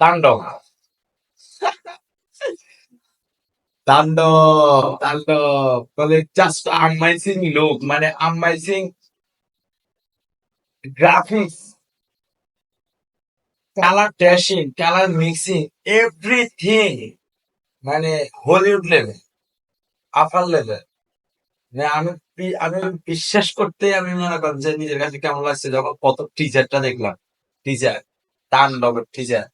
তাণ্ডব। তাণ্ডব তাণ্ডব। তবে জাস্ট আমেজিং লুক মানে amazing graphics colour touching colour mixing everything মানে হলিউড লেভেল আপার লেভেল আমি আমি বিশ্বাস করতে আমি মনে করি যে নিজের কাছে কেমন লাগছে যখন কত টিজারটা দেখলাম। টিজার তাণ্ডবের টিজার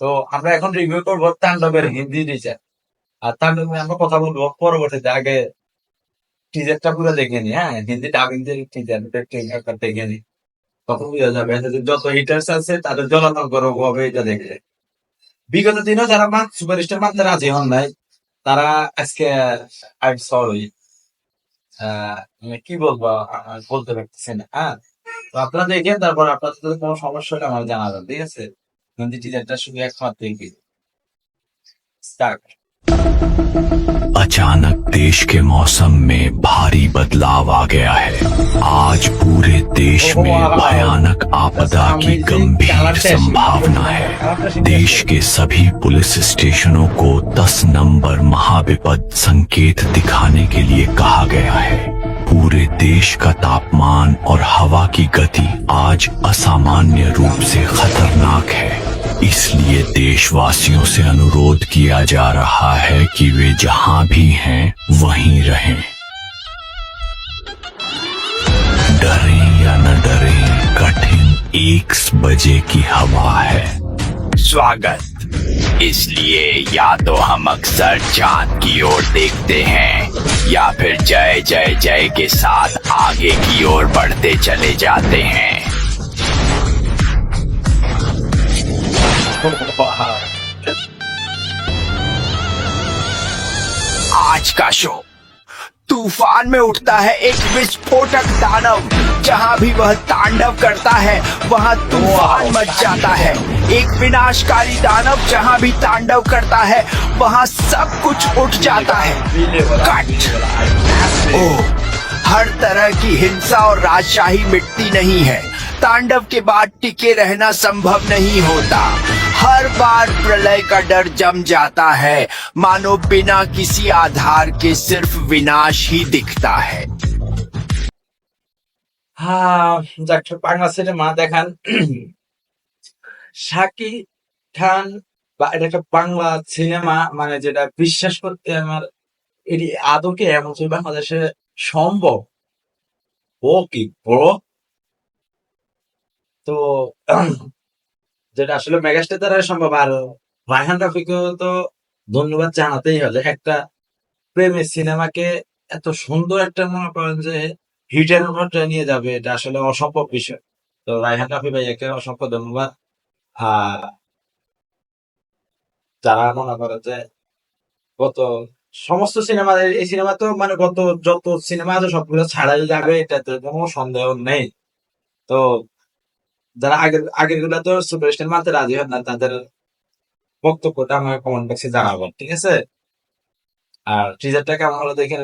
তো আমরা এখন রিভিউ করব তাণ্ডবের হিন্দি টিজার আর তাণ্ডবের আমরা কথা বলব পরবর্তীতে আগে টিজারটা পুরো দেখে নি হ্যাঁ? হিন্দি ডাবিং টিজার দেখে নি তখন বুঝা যাবে যত হিটার্স আছে, তাদের জলাতল করব হবে এটা দেখে। বিগত দিনও যারা সুপারস্টার মানতে রাজি হন নাই, তারা আজকে আই সরি কি বলব বলতে পারতেছি না হ্যাঁ? তো আপনারা দেখেন, তারপর আপনাদের কোনো সমস্যা হলে আমার জানাবেন, ঠিক আছে? হিন্দি টিজারটা শুধু একমাত্র কি স্টার্ট अचानक देश के मौसम में भारी बदलाव आ गया है आज पूरे देश में भयानक आपदा की गंभीर संभावना है देश के सभी पुलिस स्टेशनों को 10 नंबर महाविपद संकेत दिखाने के लिए कहा गया है पूरे देश का तापमान और हवा की गति आज असामान्य रूप से खतरनाक है इसलिए देशवासियों से अनुरोध किया जा रहा है कि वे जहाँ भी हैं, वहीं रहें। डरें या न डरें, कठिन एक बजे की हवा है। स्वागत। इसलिए या तो हम अक्सर चाँद की ओर देखते हैं, या फिर जय जय जय के साथ आगे की ओर बढ़ते चले जाते हैं। आज का शो तूफ़ान में उठता है एक विस्फोटक दानव जहाँ भी वह तांडव करता है वहाँ तूफ़ान मच जाता है। एक विनाशकारी दानव जहाँ भी तांडव करता है वहाँ सब कुछ उठ जाता है। कट ओह हर तरह की हिंसा और राजशाही मिटती नहीं है। तांडव के बाद टिके रहना संभव नहीं होता हर बार प्रलय का डर जम जाता है मानो बिना किसी आधार के सिर्फ विनाश ही दिखता है হ্যাঁ যাক বাংলা সিনেমা দেখান শাকিব খান বা এটা একটা বাংলা সিনেমা মানে যেটা বিশ্বাস করতে আমার এটি আদৌ কি এমন ছবি বাংলাদেশে সম্ভব ও কি বড় যেটা আসলে মেগাস্টার দ্বারা সম্ভব। আর রায়হান রাফিকেও তো ধন্যবাদ জানাতেই হবে একটা প্রেমের সিনেমাকে এত সুন্দর একটা মনে করেন যে হিটের উপর নিয়ে যাবে, এটা আসলে অসম্ভব বিষয়। তো রায়হান রাফি ভাইয়াকে অসংখ্য ধন্যবাদ। আর যারা মনে করে যে গত সমস্ত সিনেমা, এই সিনেমা তো মানে গত যত সিনেমা আছে সবগুলো ছাড়াই যাবে, এটাতে কোনো সন্দেহ নেই। তো যারা আগের আগেরগুলা তো সুপারস্টার মানতে রাজি হন না, তাদের বক্তব্যটা আমার কমেন্ট বক্সে জানাবেন, ঠিক আছে? আর টিজারটা কেমন হলো দেখে